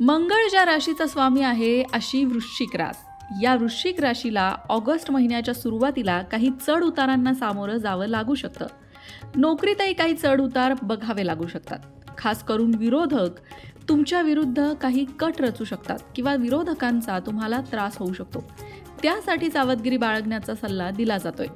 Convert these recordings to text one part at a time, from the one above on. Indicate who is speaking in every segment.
Speaker 1: मंगळ ज्या राशीचा स्वामी आहे अशी वृश्चिक रास. या वृश्चिक राशीला ऑगस्ट महिन्याच्या सुरुवातीला काही चढ उतारांना सामोरं जावं लागू शकतं. नोकरीतही काही चढ उतार बघावे लागू शकतात. खास करून विरोधक तुमच्या विरुद्ध काही कट रचू शकतात किंवा विरोधकांचा तुम्हाला त्रास होऊ शकतो. त्यासाठी सावधगिरी बाळगण्याचा सल्ला दिला जातोय.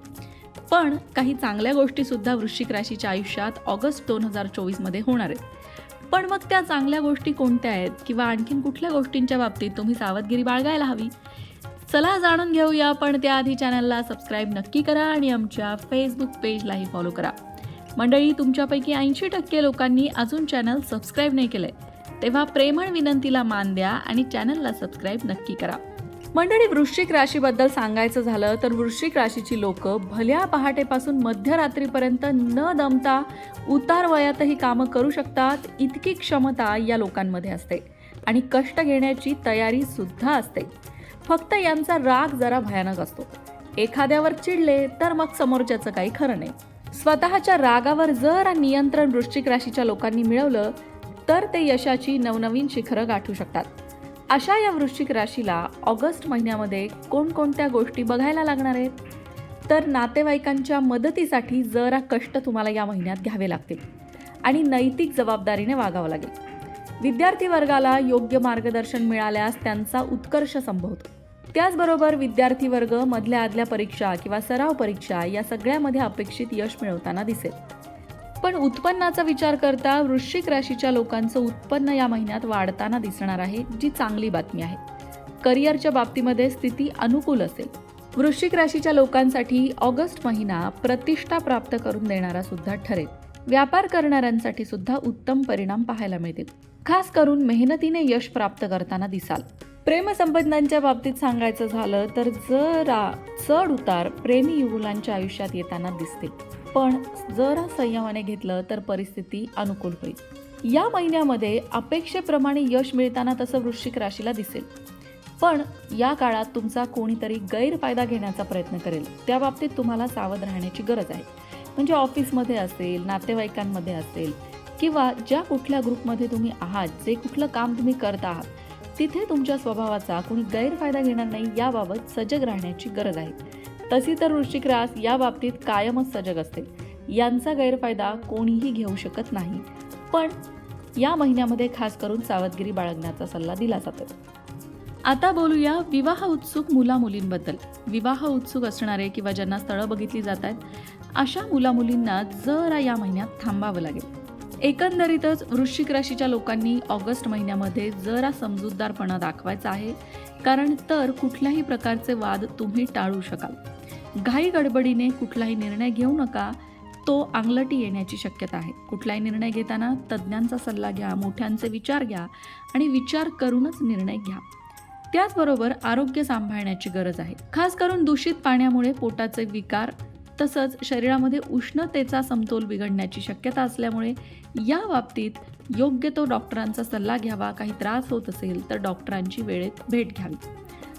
Speaker 1: पण काही चांगल्या गोष्टीसुद्धा वृश्चिक राशीच्या आयुष्यात ऑगस्ट दोन हजार चोवीसमध्ये होणार आहेत. पण मग त्या चांगल्या गोष्टी कोणत्या आहेत? किंवा आणखीन कुठल्या गोष्टींच्या बाबतीत तुम्ही सावधगिरी बाळगायला हवी? चला जाणून घेऊया पण त्याआधी चॅनलला सबस्क्राईब नक्की करा आणि आमच्या फेसबुक पेजलाही फॉलो करा. मंडळी तुमच्यापैकी ऐंशी टक्के लोकांनी अजून चॅनल सबस्क्राईब नाही केलंय. तेव्हा प्रेमळ विनंतीला मान द्या आणि चॅनलला सबस्क्राईब नक्की करा. मंडळी वृश्चिक राशीबद्दल सांगायचं झालं तर वृश्चिक राशीची लोक भल्या पहाटेपासून मध्यरात्रीपर्यंत न दमता उतार वयातही कामं करू शकतात इतकी क्षमता या लोकांमध्ये असते आणि कष्ट घेण्याची तयारी सुद्धा असते. फक्त यांचा राग जरा भयानक असतो. एखाद्यावर चिडले तर मग समोरच्याचं काही खरं नाही. स्वतःच्या रागावर जर नियंत्रण वृश्चिक राशीच्या लोकांनी मिळवलं तर ते यशाची नवनवीन शिखरं गाठू शकतात. अशा या वृश्चिक राशीला ऑगस्ट महिन्यामध्ये कोणकोणत्या गोष्टी बघायला लागणार आहेत? तर नातेवाईकांच्या मदतीसाठी जरा कष्ट तुम्हाला या महिन्यात घ्यावे लागतील आणि नैतिक जबाबदारीने वागावं लागेल. विद्यार्थी वर्गाला योग्य मार्गदर्शन मिळाल्यास त्यांचा उत्कर्ष संभवतो. त्याचबरोबर विद्यार्थी वर्ग मधल्या आदल्या परीक्षा किंवा सराव परीक्षा या सगळ्यामध्ये अपेक्षित यश मिळवताना दिसेल. पण उत्पन्नाचा विचार करता वृश्चिक राशीच्या लोकांचं उत्पन्न या महिन्यात वाढताना दिसणार आहे जी चांगली बातमी आहे. करिअरच्या बाबतीमध्ये स्थिती अनुकूल असेल. वृश्चिक राशीच्या लोकांसाठी ऑगस्ट महिना प्रतिष्ठा प्राप्त करून देणारा सुद्धा ठरेल. व्यापार करणाऱ्यांसाठी सुद्धा उत्तम परिणाम पाहायला मिळतील. खास करून मेहनतीने यश प्राप्त करताना दिसाल. प्रेमसंबंधांच्या बाबतीत सांगायचं झालं तर जरा चढ उतार प्रेमी युगुलांच्या आयुष्यात येताना दिसतील. पण जरा संयमाने घेतलं तर परिस्थिती अनुकूल होईल. या महिन्यामध्ये अपेक्षेप्रमाणे यश मिळताना तसं वृश्चिक राशीला दिसेल. पण या काळात तुमचा कोणीतरी गैरफायदा घेण्याचा प्रयत्न करेल. त्या बाबतीत तुम्हाला सावध राहण्याची गरज आहे. म्हणजे ऑफिसमध्ये असेल नातेवाईकांमध्ये असेल किंवा ज्या कुठल्या ग्रुपमध्ये तुम्ही आहात जे कुठलं काम तुम्ही करत आहात तिथे तुमच्या स्वभावाचा कोणी गैरफायदा घेणार नाही याबाबत सजग राहण्याची गरज आहे. तशी तर वृश्चिक रास या बाबतीत कायमच सजग असते. यांचा गैरफायदा कोणीही घेऊ शकत नाही. पण या महिन्यामध्ये खास करून सावधगिरी बाळगण्याचा सल्ला दिला जातो. आता बोलूया विवाह उत्सुक मुला मुलींबद्दल विवाह उत्सुक असणारे किंवा ज्यांना स्थळं बघितली जात आहेत अशा मुला मुलींना जरा या महिन्यात थांबावं लागेल. एकंदरीतच वृश्चिक राशीच्या लोकांनी ऑगस्ट महिन्यामध्ये जरा समजूतदारपणा दाखवायचा आहे. कारण तर कुठल्याही प्रकारचे वाद तुम्ही टाळू शकाल. घाई गडबडीने कुठलाही निर्णय घेऊ नका. तो अंगलटी येण्याची शक्यता आहे. कुठलाही निर्णय घेताना तज्ज्ञांचा सल्ला घ्या मोठ्यांचे विचार घ्या आणि विचार करूनच निर्णय घ्या. त्याचबरोबर आरोग्य सांभाळण्याची गरज आहे. खास करून दूषित पाण्यामुळे पोटाचे विकार तसंच शरीरामध्ये उष्णतेचा समतोल बिघडण्याची शक्यता असल्यामुळे या बाबतीत योग्य तो डॉक्टरांचा सल्ला घ्यावा काही त्रास होत असेल तर डॉक्टरांची वेळेत भेट घ्यावी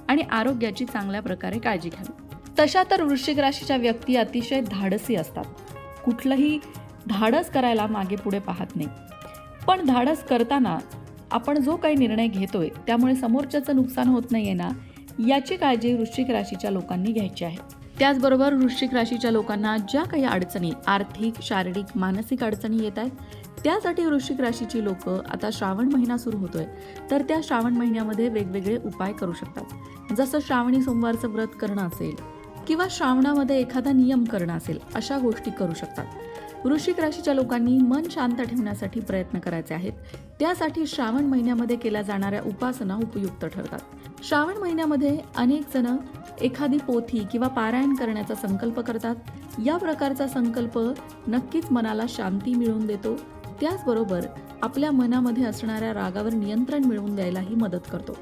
Speaker 1: आणि आरोग्याची चांगल्या प्रकारे काळजी घ्यावी. तशा तर वृश्चिक राशीच्या व्यक्ती अतिशय धाडसी असतात. कुठलंही धाडस करायला मागे पुढे पाहत नाही. पण धाडस करताना आपण जो काही निर्णय घेतोय त्यामुळे समोरच्याचं नुकसान होत नाहीये ना याची काळजी वृश्चिक राशीच्या लोकांनी घ्यायची आहे. त्याचबरोबर वृश्चिक राशीच्या लोकांना ज्या काही अडचणी आर्थिक शारीरिक मानसिक अडचणी येत आहेत त्यासाठी वृश्चिक राशीची लोक आता श्रावण महिना सुरू होतोय. तर त्या श्रावण महिन्यामध्ये वेगवेगळे उपाय करू शकतात. जसं श्रावणी सोमवारचं व्रत करणं असेल किंवा श्रावणामध्ये एखादा नियम करणं असेल अशा गोष्टी करू शकतात. वृश्चिक राशीच्या लोकांनी मन शांत ठेवण्यासाठी प्रयत्न करायचे आहेत. त्यासाठी श्रावण महिन्यामध्ये केल्या जाणाऱ्या उपासना उपयुक्त ठरतात. श्रावण महिन्यामध्ये अनेक जण एखादी पोथी किंवा पारायण करण्याचा संकल्प करतात. या प्रकारचा संकल्प नक्कीच मनाला शांती मिळवून देतो. त्याचबरोबर आपल्या मनामध्ये असणाऱ्या रागावर नियंत्रण मिळवून द्यायलाही मदत करतो.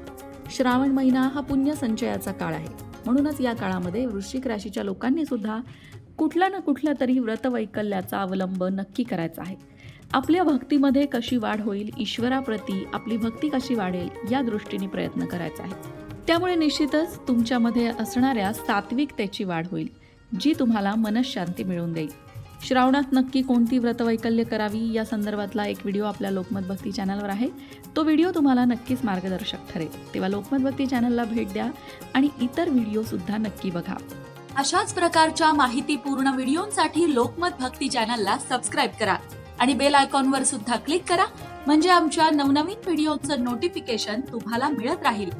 Speaker 1: श्रावण महिना हा पुण्य संचयाचा काळ आहे. म्हणूनच या काळामध्ये वृश्चिक राशीच्या लोकांनी सुद्धा कुठला ना कुठल्या तरी व्रतवैकल्याचा अवलंब नक्की करायचा आहे. आपल्या भक्तीमध्ये कशी वाढ होईल ईश्वराप्रती आपली भक्ती कशी वाढेल या दृष्टीने प्रयत्न करायचा आहे. त्यामुळे निश्चितच तुमच्यामध्ये असणाऱ्या सात्विकतेची वाढ होईल जी तुम्हाला मनशांती मिळवून देईल. श्रावणात नक्की कोणती व्रतवैकल्य करावी या संदर्भातला एक व्हिडिओ आपल्या लोकमत भक्ती चॅनलवर आहे. तो व्हिडिओ तुम्हाला नक्कीच मार्गदर्शक ठरेल. तेव्हा लोकमत भक्ती चॅनलला भेट द्या आणि इतर व्हिडिओसुद्धा नक्की बघा.
Speaker 2: अशाच प्रकारच्या माहितीपूर्ण व्हिडिओंसाठी लोकमत भक्ती चॅनलला सबस्क्राईब करा आणि बेल आयकॉनवर सुद्धा क्लिक करा म्हणजे आमच्या नवनवीन व्हिडिओचं नोटिफिकेशन तुम्हाला मिळत राहील.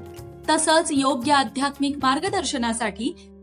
Speaker 2: तसंच योग्य आध्यात्मिक मार्गदर्शनासाठी